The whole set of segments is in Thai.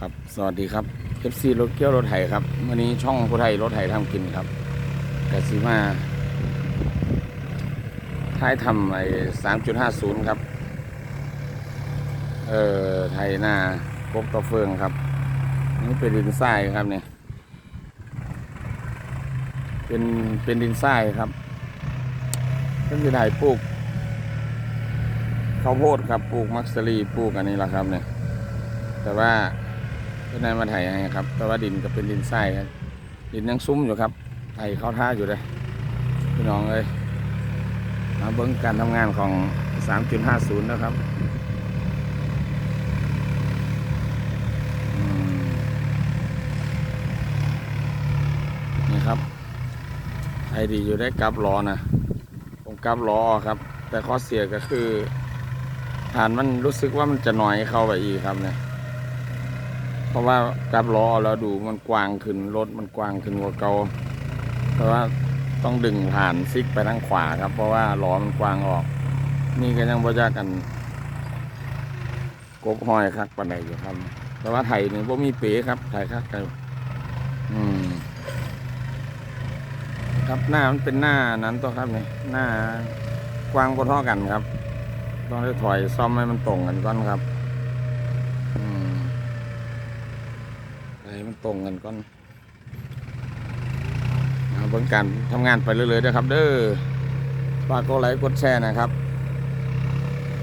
ครับ สวัสดีครับ FC รถเกี้ยวรถไถครับ วันนี้ช่องผู้ไทยรถไถทำกินครับกสิมาท้ายทำไอ้สามจุดห้าศูนย์ครับ เอ่อ ไทยหน้าพบตะเฟืองครับ นี่เป็นดินทรายครับเนี่ย เป็น เป็นดินทรายครับก็คือไถปลูกข้าวโพดครับ ปลูกมักสลีปลูกอันนี้แหละครับเนี่ย แต่ว่า พื่อนายมาไถให้ครับแต่ว่าดินก็เป็นดินทรายครับดินยังซุ้มอยู่ครับไถเข้าท่าอยู่เลยพี่น้องเลยมาเบิ้งการทำงานของ 3.50 นะครับนี่ครับไถดีอยู่ได้กลับล้อนะผมกลับล้อครับ แต่ข้อเสียก็คือฐานมันรู้สึกว่ามันจะหน่อยเข้าไปอีกครับเนี่ย เพราะว่ากับล้อเราดูมันกว้างขึ้นรถมันกว้างขึ้นกว่าเก่าเพราะว่าต้องดึงผ่านซิกไปทางขวาครับ เพราะว่าล้อมันกว้างออก นี่ก็ยังบ่ยากกัน กบห้อยคักปันใดอยู่ครับแต่ว่าไถนี่บ่มีเป๋ครับไถคักกันอืมครับหน้ามันเป็นหน้านั้นตัวครับนี่หน้ากว้างพอเท่ากันครับ ต้องได้ถอยซ่อมให้มันตรงกันก่อนครับ อืม มันตรงกันก่อนเอาเบิ่งการทำงานไปเรื่อยๆนะครับ เด้อฝากกดไลค์กดแชร์นะครับ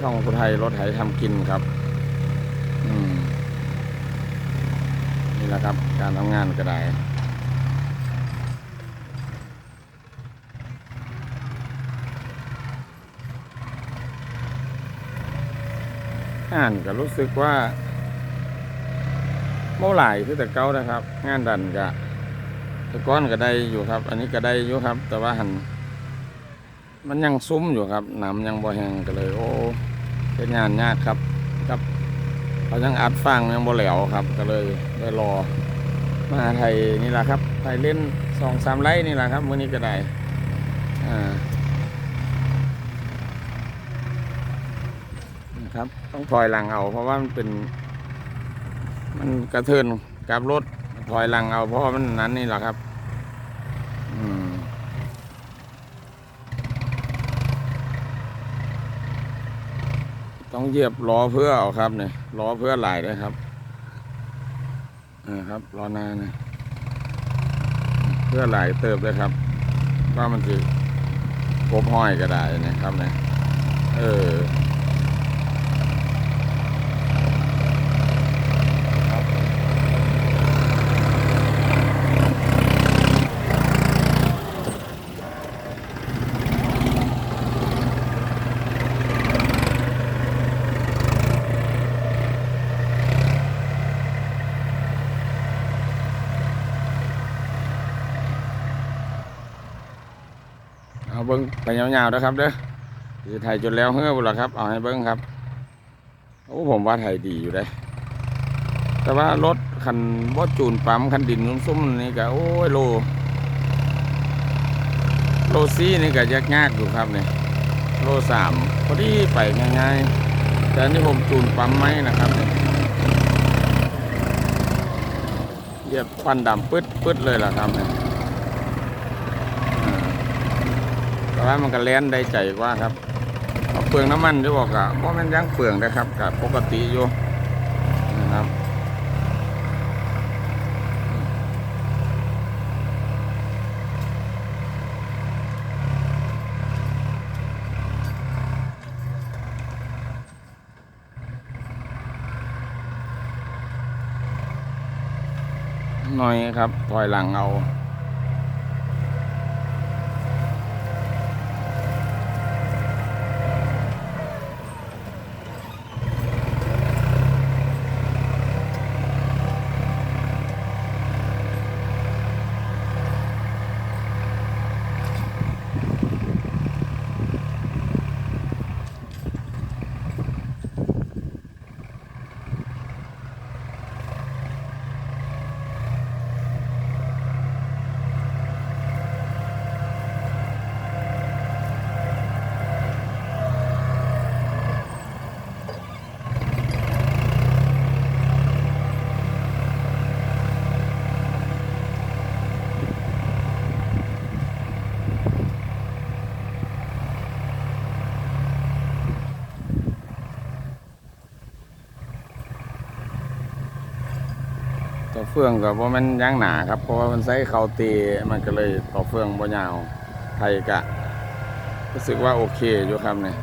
ช่องคนไทยรถไถทำกินครับอืมนี่แหละครับ การทำงานก็ได้อ่านก็รู้สึกว่า เมื่อไหร่คือแต่เก่านะครับ งานดันก็แตะก้อนก็ได้อยู่ครับ อันนี้ก็ได้อยู่ครับ แต่ว่าหันมันยังซุ้มอยู่ครับน้ำยังบ่แห้งก็เลย โอ้เป็นงานยากครับครับเขายังอัดฟังยังบ่แหลวครับ ก็เลยได้รอมาไทยนี่แหละครับไทยเล่นสองสามไร่นี่แหละครับวันนี้ก็ได้อ่านะครับ ต้องถอยหลังเอาเพราะว่ามันเป็น มันกระเทือนกับรถถอยหลังเอาเพราะมันนั้นนี่แหละครับอืมต้องเหยียบล้อเพื่อเอาครับเนี่ยล้อเพื่อไหลด้วยครับอ่าครับล้อหน้านี่ยเพื่อไหลเติบเลยครับ ว่ามันจะครบห้อยก็ได้นะครับเนี่ยเออ ไปยาวๆนะครับเด้อจะถ่ายจนแล้วเฮ้อบุละครับ เอาให้เบิ้งครับ โอ้ผมว่าถ่ายดีอยู่ได้ แต่ว่ารถคันบ่จูนปั๊มคันดินซุ่มๆนี่ก็โอ้ยโล โลซี่นี่ก็ยากยากอยู่ครับเนี่ยโลสามพอดีไปง่ายๆ แต่นี่ผมจูนปั๊มไหมนะครับเนี่ยเหยียบควันดำปึ๊ดปึ๊ดเลยล่ะครับเนี่ย แต่ ว่ามันก็แล่นได้ใจกว่าครับเอาเปลืองน้ำมันจะบอกอะเพราะมันยังเปลืองนะครับกับปกติอยู่นะครับหน่อยครับถอยหลังเอา ฟืองก็บ่แม่นยางหนาครับ เพราะว่ามันใช้เขาตีมันก็เลยต่อเฟืองบ่ยาวไทยกะ รู้สึกว่าโอเคอยู่ครับเนี่ย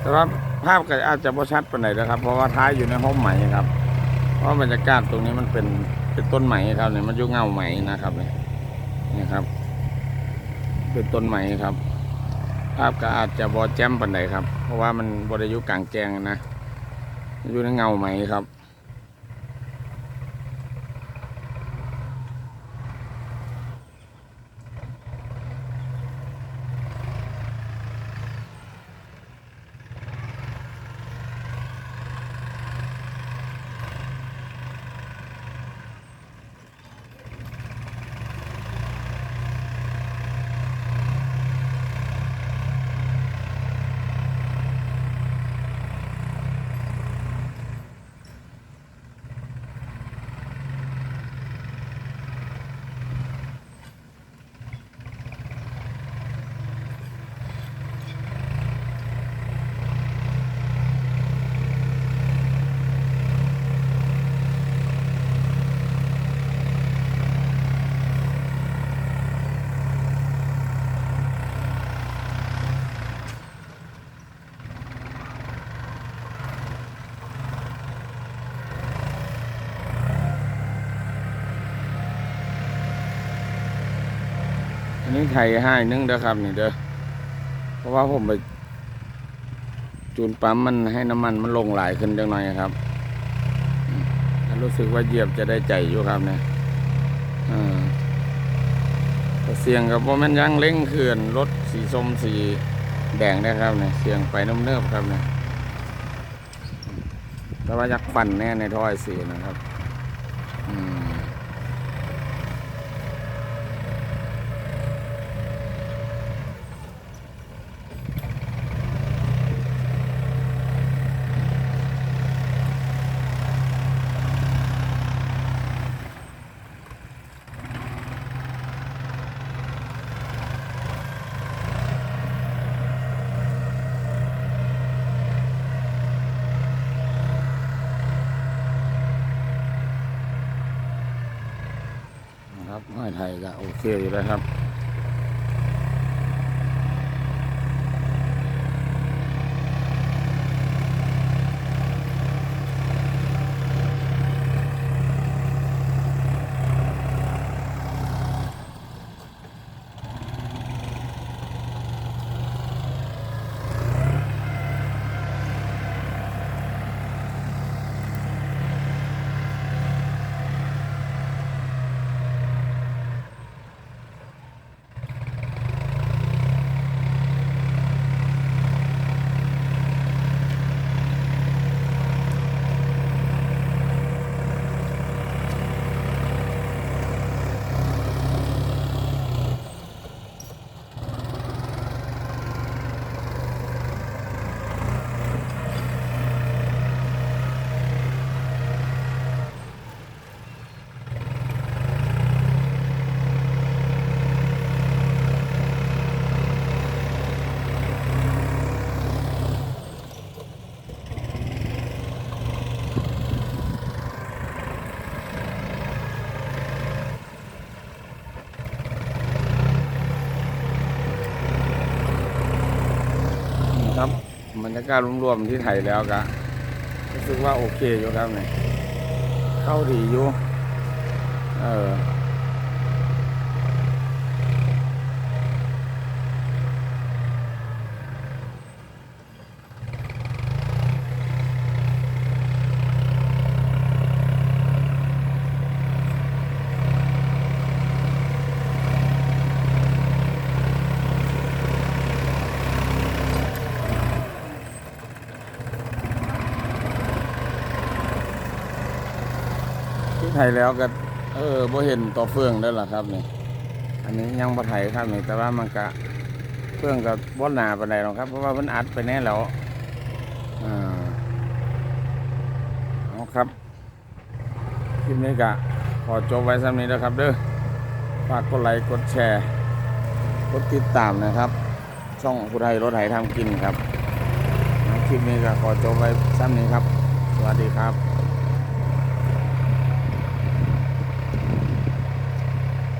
แต่ว่าภาพก็อาจจะบ่ชัดปานใดนะครับ เพราะว่าท้ายอยู่ในห้องไหม่ครับ เพราะบรรยากาศตรงนี้มันเป็นเป็นต้นไหม่ครับเนี่ยมันอยู่เงาไหม่นะครับเนี่ยนี่ครับ เป็นต้นไหม่ครับ ภาพก็อาจจะบอแจ่มปันใดครับ เพราะว่ามันบริยุกลางแจ้งนะอยู่ในเงาไหม่ครับ อันนี้ไทยให้นึงเด้อครับนี่เด้อเพราะว่าผมไปจูนปั๊มมันให้น้ำมันมันลงหลายขึ้นจังหน่อยครับรู้สึกว่าเหยียบจะได้ใจอยู่ครับเนี่ยแต่เสียงกับว่ามันยังเร่งเคลื่อนรถสีส้มสีแดงนะครับเนี่ยเสียงไปน้ำเนิบครับเนี่ยแต่ว่ายักปั่นแน่ในถ้อยสีนะครับ อืม ครับห้อยไทยก็โอเคอยู่แล้วครับ นี่ครับ แล้วกาศรวมๆที่ไทยแล้วก็รู้สึกว่าโอเคอยู่ครับเนี่ยเข้าดีอยู่เออที่ ไทยแล้วก็ เออบ่เห็นต่อเฟืองได้หรอครับนี่อันนี้ยังบ่ไทยครับนี่แต่ว่ามันก็เฟืองกับบ่หนาปานใดหรอกครับ เพราะว่ามันอัดไปแน่แล้วอ่าเอาครับคลิปนี้ก็ขอจบไว้ซ้ำนี้นะครับ เด้อฝากกดไลค์กดแชร์กดติดตามนะครับ ช่องผู้ไทยรถไถทำกินครับคลิปนี้ก็ขอจบไว้ซ้ำนี้ครับ สวัสดีครับ